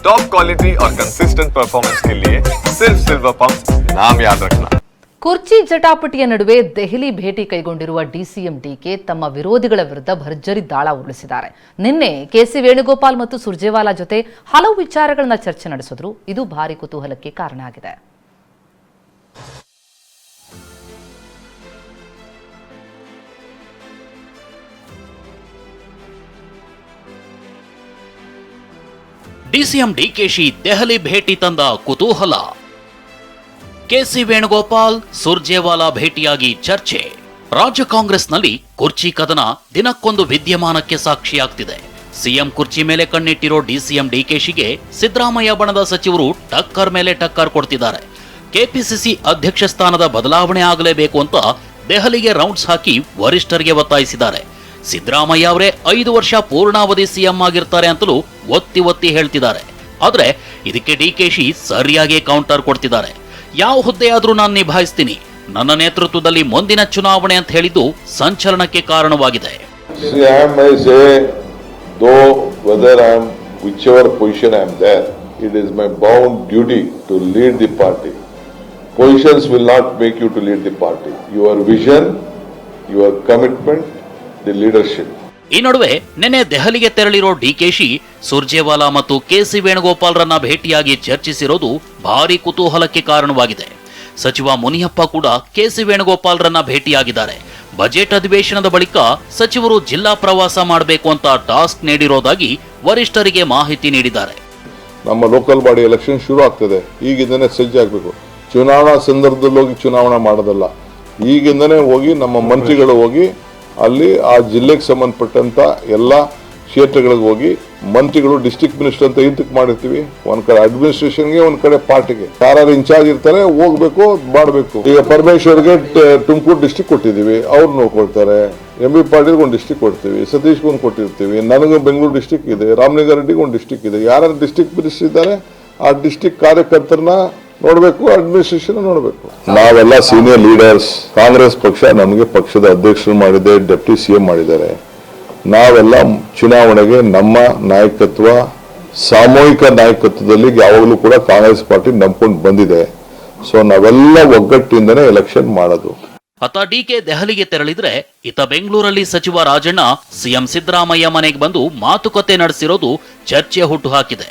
Top quality और consistent performance के लिए सिर्फ सिल्वर पंप नाम याद रखना ಕುರ್ಚಿ ಜಟಾಪಟಿಯ ನಡುವೆ ದೆಹಲಿ ಭೇಟಿ ಕೈಗೊಂಡಿರುವ ಡಿಸಿಎಂ ಡಿಕೆ ತಮ್ಮ ವಿರೋಧಿಗಳ ವಿರುದ್ಧ ಭರ್ಜರಿ ದಾಳ ಉರುಳಿಸಿದ್ದಾರೆ ನಿನ್ನೆ ಕೆಸಿ ವೇಣುಗೋಪಾಲ್ ಮತ್ತು ಸುರ್ಜೇವಾಲಾ ಜೊತೆ ಹಲವು ವಿಚಾರಗಳನ್ನ ಚರ್ಚೆ ನಡೆಸಿದ್ರು ಇದು ಭಾರಿ ಕುತೂಹಲಕ್ಕೆ ಕಾರಣ ಆಗಿದೆ ಡಿಸಿಎಂ ಡಿಕೆಶಿ ದೆಹಲಿ ಭೇಟಿ ತಂದ ಕುತೂಹಲ. ಕೆಸಿ ವೇಣುಗೋಪಾಲ್, ಸುರ್ಜೇವಾಲಾ ಭೇಟಿಯಾಗಿ ಚರ್ಚೆ. ರಾಜ್ಯ ಕಾಂಗ್ರೆಸ್ನಲ್ಲಿ ಕುರ್ಚಿ ಕದನ ದಿನಕ್ಕೊಂದು ವಿದ್ಯಮಾನಕ್ಕೆ ಸಾಕ್ಷಿಯಾಗ್ತಿದೆ. ಸಿಎಂ ಕುರ್ಚಿ ಮೇಲೆ ಕಣ್ಣಿಟ್ಟಿರೋ ಡಿಸಿಎಂ ಡಿಕೆಶಿಗೆ ಸಿದ್ದರಾಮಯ್ಯ ಬಣದ ಸಚಿವರು ಟಕ್ಕರ್ ಮೇಲೆ ಟಕ್ಕರ್ ಕೊಡ್ತಿದ್ದಾರೆ. ಕೆಪಿಸಿಸಿ ಅಧ್ಯಕ್ಷ ಸ್ಥಾನದ ಬದಲಾವಣೆ ಆಗಲೇಬೇಕು ಅಂತ ದೆಹಲಿಗೆ ರೌಂಡ್ಸ್ ಹಾಕಿ ವರಿಷ್ಠರಿಗೆ ಒತ್ತಾಯಿಸಿದ್ದಾರೆ. ಸಿದ್ದರಾಮಯ್ಯ ಅವರೇ ಐದು ವರ್ಷ ಪೂರ್ಣಾವಧಿ ಸಿಎಂ ಆಗಿರ್ತಾರೆ ಅಂತಲೂ ಒತ್ತಿ ಒತ್ತಿ ಹೇಳ್ತಿದ್ದಾರೆ. ಆದರೆ ಇದಕ್ಕೆ ಡಿ ಕೆ ಶಿ ಸರಿಯಾಗಿ ಕೌಂಟರ್ ಕೊಡ್ತಿದ್ದಾರೆ. ಯಾವ ಹುದ್ದೆಯಾದರೂ ನಾನು ನಿಭಾಯಿಸ್ತೀನಿ. ನನ್ನ ನೇತೃತ್ವದಲ್ಲಿ ಮುಂದಿನ ಚುನಾವಣೆ ಅಂತ ಹೇಳಿದ್ದು ಸಂಚಲನಕ್ಕೆ ಕಾರಣವಾಗಿದೆ. Positions will not make you to lead the party your vision your commitment the leadership ಈ ನಡುವೆ ನಿನ್ನೆ ದೆಹಲಿಗೆ ತೆರಳಿರೋ ಡಿಕೆಶಿ ಸುರ್ಜೇವಾಲಾ ಮತ್ತು ಕೆಸಿ ವೇಣುಗೋಪಾಲ್ರನ್ನ ಭೇಟಿಯಾಗಿ ಚರ್ಚಿಸಿರೋದು ಭಾರಿ ಕುತೂಹಲಕ್ಕೆ ಕಾರಣವಾಗಿದೆ. ಸಚಿವ ಮುನಿಯಪ್ಪ ಕೂಡ ಕೆಸಿ ವೇಣುಗೋಪಾಲ್ರನ್ನ ಭೇಟಿಯಾಗಿದ್ದಾರೆ. ಬಜೆಟ್ ಅಧಿವೇಶನದ ಬಳಿಕ ಸಚಿವರು ಜಿಲ್ಲಾ ಪ್ರವಾಸ ಮಾಡಬೇಕು ಅಂತ ಟಾಸ್ಕ್ ನೀಡಿರೋದಾಗಿ ವರಿಷ್ಠರಿಗೆ ಮಾಹಿತಿ ನೀಡಿದ್ದಾರೆ. ನಮ್ಮ ಲೋಕಲ್ ಬಾಡಿ ಎಲೆಕ್ಷನ್ ಶುರು ಆಗ್ತದೆ. ಈಗಿಂದನೇ ಸಜ್ಜಾಗಬೇಕು ಚುನಾವಣಾ ಸಂದರ್ಭದಲ್ಲಿ ಹೋಗಿ ಚುನಾವಣೆ ಮಾಡೋದಲ್ಲ. ಈಗಿಂದನೇ ಹೋಗಿ ನಮ್ಮ ಮಂತ್ರಿಗಳು ಹೋಗಿ ಅಲ್ಲಿ ಆ ಜಿಲ್ಲೆಗೆ ಸಂಬಂಧಪಟ್ಟಂತ ಎಲ್ಲ ಕ್ಷೇತ್ರಗಳಿಗೆ ಹೋಗಿ ಮಂತ್ರಿಗಳು ಡಿಸ್ಟಿಕ್ ಮಿನಿಸ್ಟರ್ ಅಂತ ಇಂತಕ್ಕೆ ಮಾಡಿರ್ತೀವಿ. ಒಂದ್ ಕಡೆ ಅಡ್ಮಿನಿಸ್ಟ್ರೇಷನ್ಗೆ ಒಂದ್ ಕಡೆ ಪಾರ್ಟಿಗೆ ಯಾರು ಇನ್ಚಾರ್ಜ್ ಇರ್ತಾರೆ, ಹೋಗ್ಬೇಕು, ಮಾಡಬೇಕು. ಈಗ ಪರಮೇಶ್ವರ್ಗೆ ತುಮಕೂರು ಡಿಸ್ಟಿಕ್ ಕೊಟ್ಟಿದ್ದೀವಿ. ಅವ್ರು ನೋಡ್ಕೊಳ್ತಾರೆ. ಎಂ ಬಿ ಪಾಟೀಲ್ಗೆ ಒಂದು ಡಿಸ್ಟಿಕ್ ಕೊಡ್ತೀವಿ. ಸತೀಶ್ಗೆ ಒಂದು ಕೊಟ್ಟಿರ್ತೀವಿ. ನನಗೆ ಬೆಂಗಳೂರು ಡಿಸ್ಟಿಕ್ ಇದೆ. ರಾಮಲಿಂಗಾರೆಡ್ಡಿಗೆ ಒಂದು ಡಿಸ್ಟಿಕ್ ಇದೆ. ಯಾರು ಡಿಸ್ಟಿಕ್ ಮಿನಿಸ್ಟರ್ ಇದ್ದಾರೆ, ಆ ಡಿಸ್ಟಿಕ್ ಕಾರ್ಯಕರ್ತರನ್ನ ನೋಡಬೇಕು ಅಡ್ಮಿನಿಸ್ಟ್ರೇಷನ್ ನೋಡಬೇಕು. ನಾವೆಲ್ಲ ಸೀನಿಯರ್ ಲೀಡರ್ಸ್ ಕಾಂಗ್ರೆಸ್ ಪಕ್ಷ ನಮಗೆ ಪಕ್ಷದ ಅಧ್ಯಕ್ಷರು ಮಾಡಿದೆ ಡೆಪ್ಟಿ ಸಿಎಂ ಮಾಡಿದ್ದಾರೆ. ನಾವೆಲ್ಲ ಚುನಾವಣೆಗೆ ನಮ್ಮ ನಾಯಕತ್ವ ಸಾಮೂಹಿಕ ನಾಯಕತ್ವದಲ್ಲಿ ಯಾವಾಗಲೂ ಕೂಡ ಕಾಂಗ್ರೆಸ್ ಪಾರ್ಟಿ ನಂಬ್ಕೊಂಡು ಬಂದಿದೆ. ಸೊ ನಾವೆಲ್ಲ ಒಗ್ಗಟ್ಟಿಂದನೇ ಎಲೆಕ್ಷನ್ ಮಾಡೋದು. ಅತ ಡಿಕೆ ದೆಹಲಿಗೆ ತೆರಳಿದ್ರೆ ಇತ ಬೆಂಗಳೂರಲ್ಲಿ ಸಚಿವ ರಾಜಣ್ಣ ಸಿಎಂ ಸಿದ್ದರಾಮಯ್ಯ ಮನೆಗೆ ಬಂದು ಮಾತುಕತೆ ನಡೆಸಿರೋದು ಚರ್ಚೆ ಹುಟ್ಟುಹಾಕಿದೆ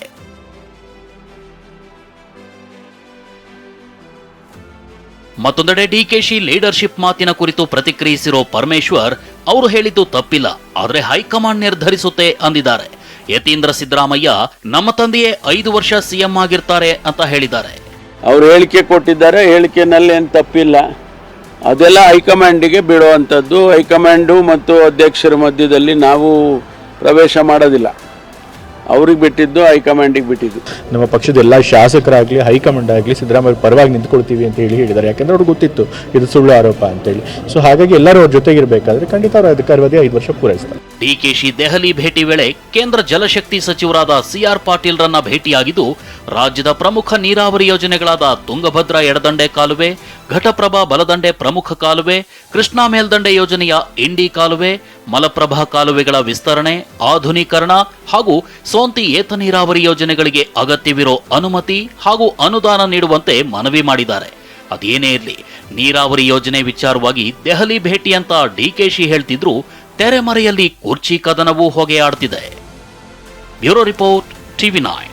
ಮತ್ತೊಂದೆಡೆ ಡಿಕೆಶಿ ಲೀಡರ್ಶಿಪ್ ಮಾತಿನ ಕುರಿತು ಪ್ರತಿಕ್ರಿಯಿಸಿರೋ ಪರಮೇಶ್ವರ್, ಅವರು ಹೇಳಿದ್ದು ತಪ್ಪಿಲ್ಲ, ಆದರೆ ಹೈಕಮಾಂಡ್ ನಿರ್ಧರಿಸುತ್ತೆ ಅಂದಿದ್ದಾರೆ. ಯತೀಂದ್ರ ಸಿದ್ದರಾಮಯ್ಯ, ನಮ್ಮ ತಂದೆಯೇ ಐದು ವರ್ಷ ಸಿಎಂ ಆಗಿರ್ತಾರೆ ಅಂತ ಹೇಳಿದ್ದಾರೆ. ಅವರು ಹೇಳಿಕೆ ಕೊಟ್ಟಿದ್ದಾರೆ, ಹೇಳಿಕೆನಲ್ಲಿ ಏನು ತಪ್ಪಿಲ್ಲ. ಅದೆಲ್ಲ ಹೈಕಮಾಂಡಿಗೆ ಬಿಡುವಂಥದ್ದು. ಹೈಕಮಾಂಡು ಮತ್ತು ಅಧ್ಯಕ್ಷರ ಮಧ್ಯದಲ್ಲಿ ನಾವು ಪ್ರವೇಶ ಮಾಡೋದಿಲ್ಲ. ಅವ್ರಿಗೆ ಬಿಟ್ಟಿದ್ದು, ಹೈಕಮಾಂಡಿಗೆ ಬಿಟ್ಟಿದ್ದು. ನಮ್ಮ ಪಕ್ಷದ ಎಲ್ಲ ಶಾಸಕರಾಗಲಿ, ಹೈಕಮಾಂಡ್ ಆಗಲಿ ಸಿದ್ದರಾಮಯ್ಯ ಪರವಾಗಿ ನಿಂತ್ಕೊಳ್ತೀವಿ ಅಂತ ಹೇಳಿ ಹೇಳಿದ್ದಾರೆ. ಯಾಕಂದ್ರೆ ಅವ್ರಿಗೆ ಗೊತ್ತಿತ್ತು, ಇದು ಸುಳ್ಳು ಆರೋಪ ಅಂತೇಳಿ. ಸೊ ಹಾಗಾಗಿ ಎಲ್ಲರೂ ಅವ್ರ ಜೊತೆಗಿರಬೇಕಾದ್ರೆ ಖಂಡಿತ ಅವರು ಅಧಿಕಾರವಧಿ ಐದು ವರ್ಷ ಪೂರೈಸ್ತಾರೆ. ಡಿಕೆಶಿ ದೆಹಲಿ ಭೇಟಿ ವೇಳೆ ಕೇಂದ್ರ ಜಲಶಕ್ತಿ ಸಚಿವರಾದ ಸಿಆರ್ ಪಾಟೀಲ್ರನ್ನ ಭೇಟಿಯಾಗಿದ್ದು, ರಾಜ್ಯದ ಪ್ರಮುಖ ನೀರಾವರಿ ಯೋಜನೆಗಳಾದ ತುಂಗಭದ್ರಾ ಎಡದಂಡೆ ಕಾಲುವೆ, ಘಟಪ್ರಭಾ ಬಲದಂಡೆ ಪ್ರಮುಖ ಕಾಲುವೆ, ಕೃಷ್ಣಾ ಮೇಲ್ದಂಡೆ ಯೋಜನೆಯ ಇಂಡಿ ಕಾಲುವೆ, ಮಲಪ್ರಭಾ ಕಾಲುವೆಗಳ ವಿಸ್ತರಣೆ, ಆಧುನೀಕರಣ ಹಾಗೂ ಸೋಂತಿ ಏತ ನೀರಾವರಿ ಯೋಜನೆಗಳಿಗೆ ಅಗತ್ಯವಿರೋ ಅನುಮತಿ ಹಾಗೂ ಅನುದಾನ ನೀಡುವಂತೆ ಮನವಿ ಮಾಡಿದ್ದಾರೆ. ಅದೇನೇ ಇರಲಿ, ನೀರಾವರಿ ಯೋಜನೆ ವಿಚಾರವಾಗಿ ದೆಹಲಿ ಭೇಟಿ ಅಂತ ಡಿಕೆಶಿ ಹೇಳ್ತಿದ್ರು ತೆರೆಮರೆಯಲ್ಲಿ ಕುರ್ಚಿ ಕದನವೂ ಹೊಗೆಯಾಡ್ತಿದೆ. Bureau report TV nine.